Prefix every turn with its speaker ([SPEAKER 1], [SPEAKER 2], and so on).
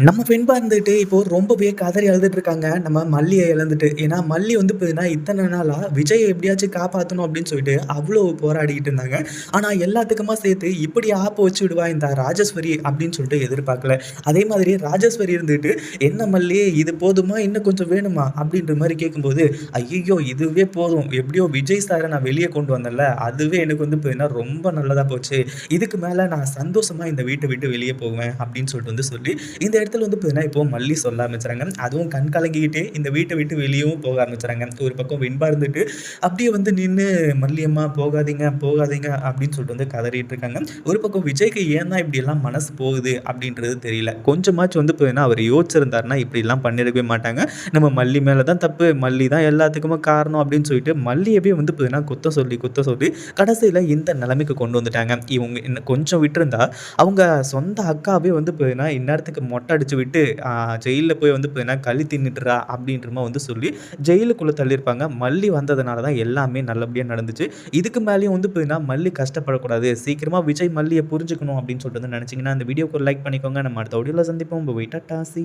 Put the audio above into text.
[SPEAKER 1] நம்ம ஃப்ரெண்ட் பார்த்துட்டு இப்போ ரொம்பவே கதறி அழுதுட்டு இருக்காங்க. நம்ம மல்லியை இழந்துட்டு. ஏன்னா மல்லி வந்து பார்த்தீங்கன்னா இத்தனை நாளாக விஜயை எப்படியாச்சும் காப்பாற்றணும் அப்படின்னு சொல்லிட்டு அவ்வளோ போராடிக்கிட்டு இருந்தாங்க. ஆனால் எல்லாத்துக்குமா சேர்த்து இப்படி ஆப்ப வச்சு விடுவா இந்த ராஜேஸ்வரி அப்படின்னு சொல்லிட்டு எதிர்பார்க்கல. அதே மாதிரி ராஜேஸ்வரி இருந்துட்டு என்ன மல்லி இது போதுமா? இன்னும் கொஞ்சம் வேணுமா? அப்படின்ற மாதிரி கேட்கும்போது ஐயோ இதுவே போதும். எப்படியோ விஜய் சாரை நான் வெளியே கொண்டு வந்தேன்ல. அதுவே எனக்கு வந்து பார்த்தீங்கன்னா ரொம்ப நல்லதாக போச்சு. இதுக்கு மேலே நான் சந்தோஷமாக இந்த வீட்டை விட்டு வெளியே போவேன் அப்படின்னு சொல்லிட்டு வந்து சொல்லி இந்த இடத்துல வந்து பார்த்தீங்கன்னா இப்போ மல்லி சொல்ல ஆரம்பிச்சுறாங்க அதுவும் கண் கலங்கிக்கிட்டே இந்த வீட்டை விட்டு வெளியவும் போக ஆரம்பிச்சுறாங்க ஒரு பக்கம் வெண்பா இருந்துட்டு அப்படியே வந்து நின்று மல்லியம்மா போகாதீங்க போகாதீங்க அப்படின்னு சொல்லிட்டு வந்து கதறிட்டு இருக்காங்க. ஒரு பக்கம் விஜய்க்கு ஏன் தான் இப்படியெல்லாம் மனசு போகுது? அப்படின்றது தெரியல. கொஞ்சமாச்சும் வந்து பார்த்தீங்கன்னா அவர் யோசிச்சிருந்தாருன்னா இப்படிலாம் பண்ணிருக்கவே மாட்டாங்க. நம்ம மல்லி மேலே தான் தப்பு மல்லி தான் எல்லாத்துக்குமே காரணம் அப்படின்னு சொல்லிட்டு மல்லியவே வந்து பார்த்தீங்கன்னா குத்த சொல்லி குத்த சொல்லி கடைசியில் இந்த நிலைமைக்கு கொண்டு வந்துட்டாங்க. இவங்க இன்னும் கொஞ்சம் விட்டுருந்தா அவங்க சொந்த அக்காவே வந்து பார்த்தீங்கன்னா இந்நேரத்துக்கு மொட்டை அடிச்சு விட்டு ஜெயிலில் போய் வந்து பார்த்தீங்கன்னா களி தின்னுட்டுறா அப்படின்றமா வந்து சொல்லி ஜெயிலுக்குள்ளே தள்ளியிருப்பாங்க. மல்லி வந்ததுனால தான் எல்லாமே நல்லபடியாக நடந்துச்சு. இதுக்கு மேலேயும் வந்து பார்த்தீங்கன்னா மல்லி கஷ்டப்படக்கூடாது. சீக்கிரமாக விஜய் மல்லியை புரிஞ்சுக்கணும் அப்படின்னு சொல்லிட்டு வந்து நினச்சிங்கன்னா அந்த வீடியோக்கு லைக் பண்ணிக்கோங்க. நம்ம அடுத்த ஆடியோவில் சந்திப்போம். போய் டாசி